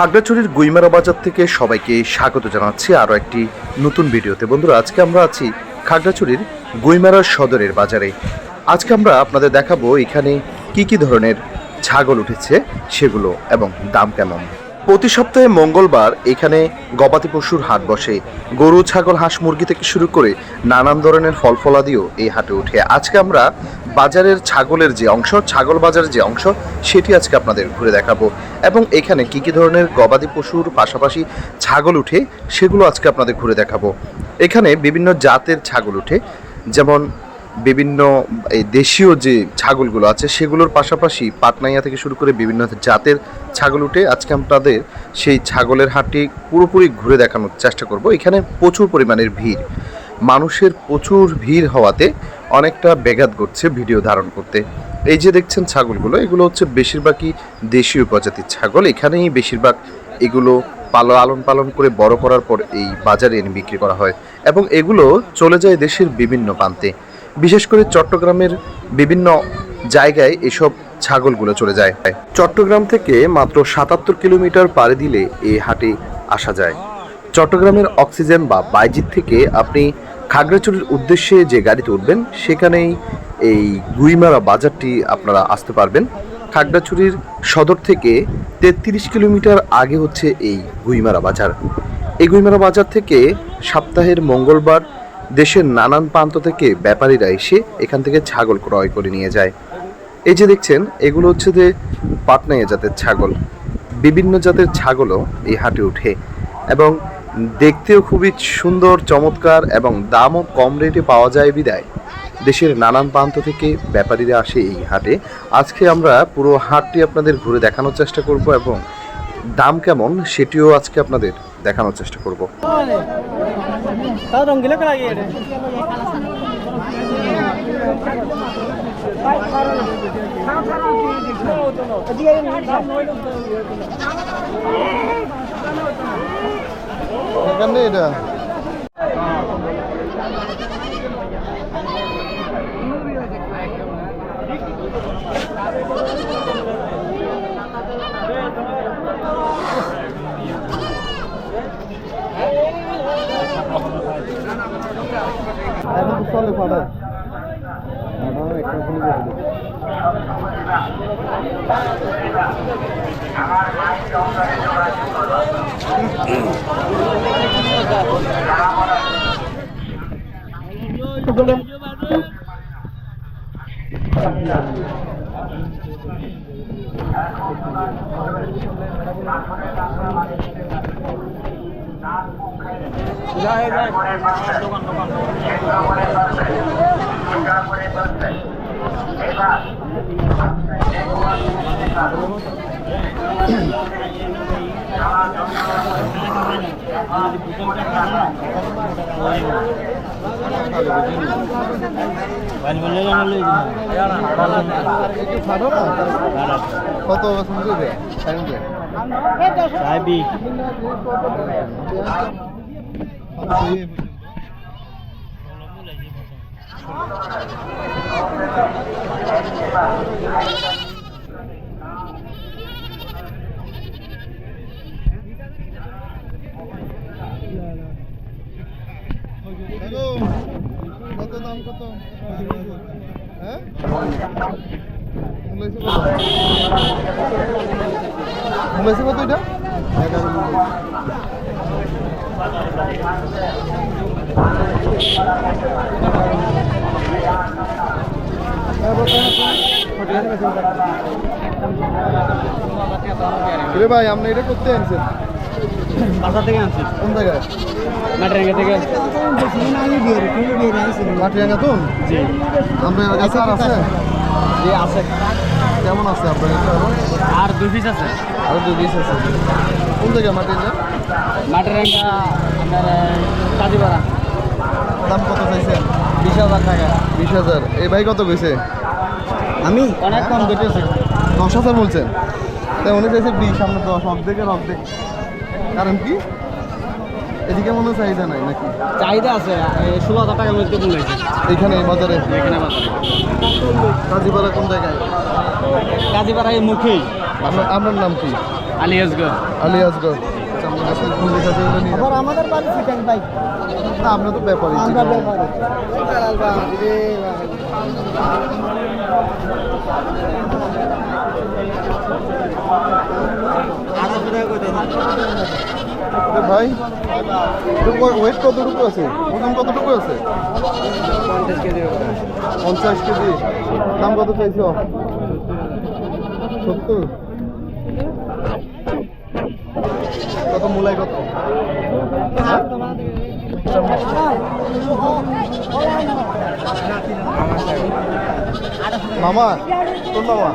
খাগড়াছড়ির গুইমারা বাজার থেকে সবাইকে স্বাগত জানাচ্ছি আরও একটি নতুন ভিডিওতে। বন্ধুরা, আজকে আমরা আছি খাগড়াছড়ির গুইমারা সদরের বাজারে। আজকে আমরা আপনাদের দেখাবো এখানে কি কি ধরনের ছাগল উঠেছে, সেগুলো এবং দাম কেমন। প্রতি সপ্তাহে মঙ্গলবার এখানে গবাদি পশুর হাট বসে। গরু, ছাগল, হাঁস, মুরগি থেকে শুরু করে নানান ধরনের ফল ফলাদিও এই হাটে উঠে আজকে আমরা বাজারের ছাগলের যে অংশ, ছাগল বাজারের যে অংশ, সেটি আজকে আপনাদের ঘুরে দেখাবো। এবং এখানে কি কি ধরনের গবাদি পশুর পাশাপাশি ছাগল উঠে, সেগুলো আজকে আপনাদের ঘুরে দেখাবো। এখানে বিভিন্ন জাতের ছাগল উঠে, যেমন বিভিন্ন, এই দেশীয় যে ছাগলগুলো আছে, সেগুলোর পাশাপাশি পাটনাইয়া থেকে শুরু করে বিভিন্ন জাতের ছাগল উঠে আজকে আপনাদের সেই ছাগলের হাটটি পুরোপুরি ঘুরে দেখানোর চেষ্টা করব। এখানে প্রচুর পরিমাণের ভিড়। মানুষের প্রচুর ভিড় হওয়াতে অনেকটা ব্যাঘাত ঘটছে ভিডিও ধারণ করতে। এই যে দেখছেন ছাগলগুলো, এগুলো হচ্ছে বেশিরভাগই দেশীয় প্রজাতির ছাগল। এখানেই বেশিরভাগ এগুলো পালন আলন পালন করে বড় করার পর এই বাজারে এনে বিক্রি করা হয়। এবং এগুলো চলে যায় দেশের বিভিন্ন প্রান্তে। বিশেষ করে চট্টগ্রামের বিভিন্ন জায়গায় এসব ছাগলগুলো চলে যায়। চট্টগ্রাম থেকে মাত্র সাতাত্তর কিলোমিটার পাড়ি দিলে এই হাটে আসা যায়। চট্টগ্রামের অক্সিজেন বা বাইজিত থেকে আপনি খাগড়াছড়ির উদ্দেশ্যে যে গাড়িতে উঠবেন, সেখানেই এই গুইমারা বাজারটি আপনারা আসতে পারবেন। খাগড়াছড়ির সদর থেকে তেত্রিশ কিলোমিটার আগে হচ্ছে এই গুইমারা বাজার। এই গুইমারা বাজার থেকে সপ্তাহের মঙ্গলবার দেশের নানান প্রান্ত থেকে ব্যাপারীরা এসে এখান থেকে ছাগল ক্রয় করে নিয়ে যায়। এই যে দেখছেন, এগুলো হচ্ছে যে পাটনাইয়া জাতের ছাগল। বিভিন্ন জাতের ছাগলও এই হাটে উঠে এবং দেখতেও খুবই সুন্দর, চমৎকার এবং দামও কম রেটে পাওয়া যায় বিদায়। দেশের নানান প্রান্ত থেকে ব্যাপারীরা আসে এই হাটে। আজকে আমরা পুরো হাটটি আপনাদের ঘুরে দেখানোর চেষ্টা করব এবং দাম কেমন সেটিও আজকে আপনাদের দেখানোর চেষ্টা করব। তাও রঙ্গিলা করা গিয়ে এটা। এখন তো একটা ফোন করে দিই। কত শুনতে হ্যালো কত দাম কত হ্যাঁ মূল্য হিসেবে কত মূল্য হিসেবে কত এটা এগারো মূল্য রে ভাই আপনি এটা করতে আনছেন? বাসা থেকে আনছি। কোন জায়গায়? মাটিরাঙ্গা থেকে মাটিরাঙ্গা তো? জি। আপনার কাছে আর আছে? জি আছে। কেমন আছে আপনার আর দুই পিস আছে। আরও দুই পিস আছে। কোন জায়গায় মাটিরাঙ্গা আপনার কাজীপাড়া। দাম কত চাইছেন? বিশ হাজার টাকা। বিশ হাজার। এই ভাই কত কইছে? আমি? অনেক কম দেখেছি দশ হাজার বলছেন? তাই উনি চাইছে বিশ সামনে দশ অর্ধেকের অর্ধেক। কারণ কি? এদিকে মনে চাহিদা নাই নাকি? চাহিদা আছে ষোলো হাজার টাকার মধ্যে এইখানে এই বাজারে? এখানে বাজারে। কাজীপাড়া কোন জায়গায়? কাজীপাড়া এই মুখেই। আপনার নাম কি? কোন নিয়ে যান। আমাদের বাড়ি চিকেন আমরা তো আমরা। ব্যাপারে। ভাই ওয়েট কতটুকু আছে? ওজন কতটুকু আছে? পঞ্চাশ কেজি। দাম কত চাইছো? সত্তর। কত মূলায় কত? মামা, তোর মামা।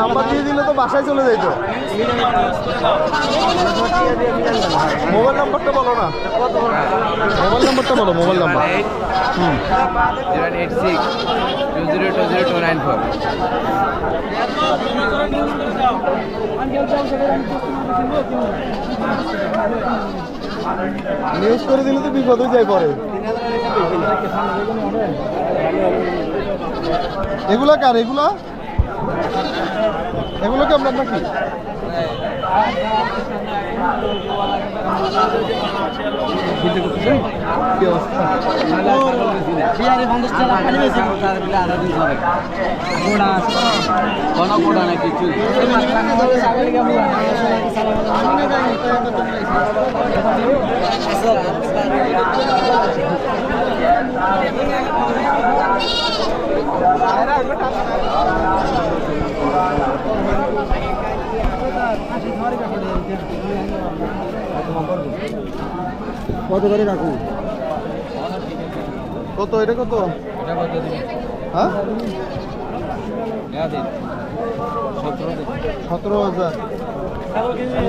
নাম্বার দিয়ে দিলে তো বাসায় চলে যাইতো। মোবাইল নাম্বারটা বলো না। মোবাইল নাম্বারটা বলো মোবাইল নাম্বার। হুম। Eight six two zero two zero two nine four news করে দিলে তো বিপদ হয়ে যায় পরে। এগুলা কার এগুলা? এগুলো কি আপনার নাকি কি অবস্থা বিহারি পঞ্চাশ টাকা পানি বেশি তার বিলে আধা দিন হবে গোড়া কোনো গোড়া নাই কিছু কত করে রাখুন কত? এটা কত? হ্যাঁ? সতেরো হাজার।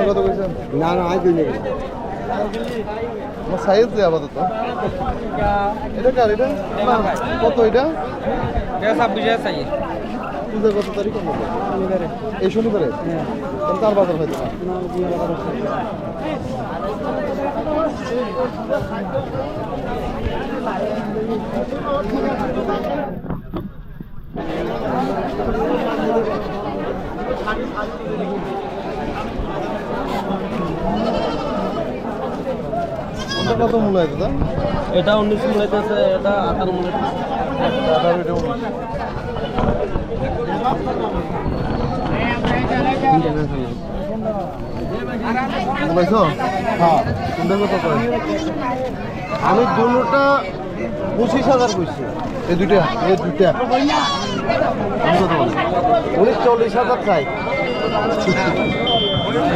কত কইছেন? না না আই দিলে আমার সাইজ দেয় আপাতত। এটা কার? এটা? কত এটা? ছাব্বিশ হাজার পূজা কত তারিখ? কোন এই শনিবারে? তার বাজার হয়তো কত মূল্য হয় দাদা? এটা উনিশ মূল্য আছে এটা আঠারো মূল্য আঠারো এটা উনিশ। আমি দুটা পঁচিশ হাজার কইছি। এই দুইটা এই দুইটা। আমি কত বলি উনি চল্লিশ হাজার চাই।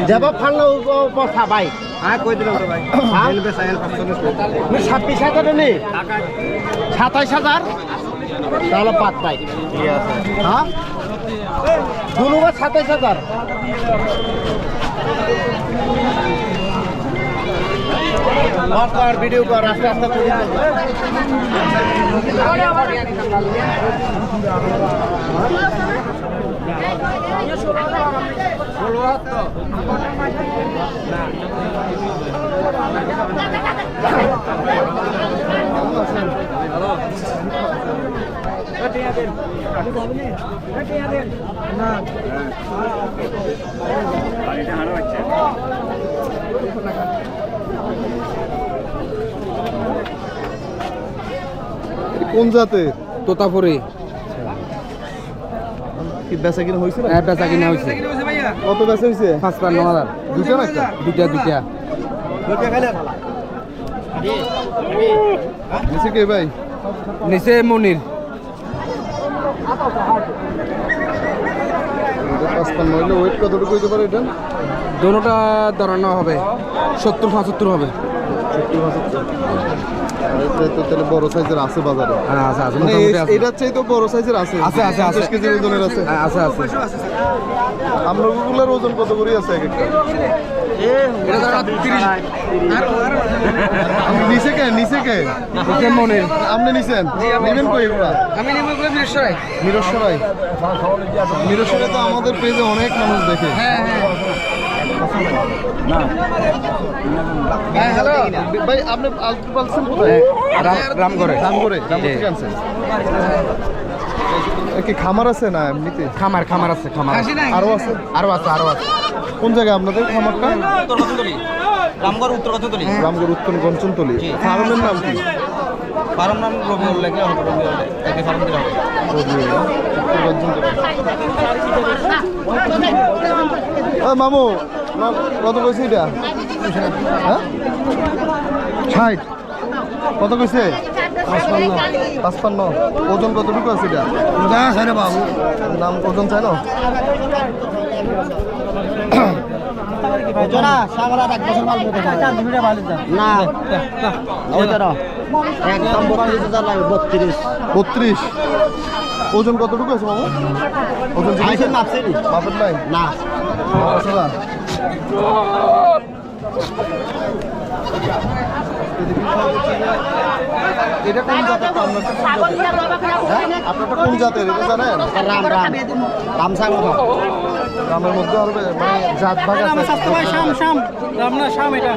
যাবা ফান্না পথা ভাই হ্যাঁ কই দিলাম তো ভাই? ছাব্বিশ হাজার নেই সাতাইশ হাজার? তাহলে পাই হ্যাঁ? দুনুবার সাতাইশ হাজার। ভিডিও কর আস্তে আস্তে কোন জাতের? তোতাপুরি। কি বেচা কিনা হয়েছে না? হ্যাঁ বেচা কিনা হয়েছে। কত বেচা হয়েছে? পাঁচ পান্ন হাজার। দুইটা না একটা? দুইটা দুইটা। নিচে কে ভাই? নিচে মনির। পাঁচপান্ন হইলে ওয়েট কতটুকু হইতে পারে এটা? দোনোটা ধরানো হবে। সত্তর পঁচাত্তর হবে। তাহলে বড় সাইজের আছে বাজারে। হ্যাঁ আছে আছে মানে। এটার চাই তো বড় সাইজের আছে। আছে, আছে, আছে। দশ ওজনের আছে। হ্যাঁ, আছে আছে। ওজন কত করে আছে এক একটা? এটা ধরো তিরিশ। নিচে কে নিচে কে? নিচে আপনি নিছেন? নেবেন কই এগুলা? আমি নেব করে বীরেশ্বরাই মিরসরাই মিরসরাই তো আমাদের পেজে অনেক মানুষ দেখে। হ্যাঁ হ্যাঁ। হ্যালো। ভাই আপনি পালছেন কোথায়? আনছেন। কি খামার আছে না এমনিতে? খামার খামার আছে খামার আছে। আরও আছে আরও আছে আরও আছে। কোন জায়গায় আপনাদের খামারটা? উত্তর রামগড় উত্তর কততলি রামগড় উত্তর গঞ্চনতলি জি। ফার্মের নাম কি? ফার্ম নাম রবিউল লেখলে হবে রবিউল একই ফার্ম দিলে হবে। মামু কত কইছে এটা? হ্যাঁ? ষাট। কত কইছে? পাঁচপান্ন। ওজন কতটুকু আছে এটা? দাম ওজন চাই না বত্রিশ ওজন কতটুকু আছে মামু ওজন মাপের নাই? না। না? এটা কোন জাতের আপনারটা কোন জাতের হ্যাঁ? আপনারটা কোন জাতের? এটা জানেন? রাম রাম। রাম সাং রামের মধ্যে হবে মানে জাত ভাগ আছে। শাম শাম। রাম না শাম এটা।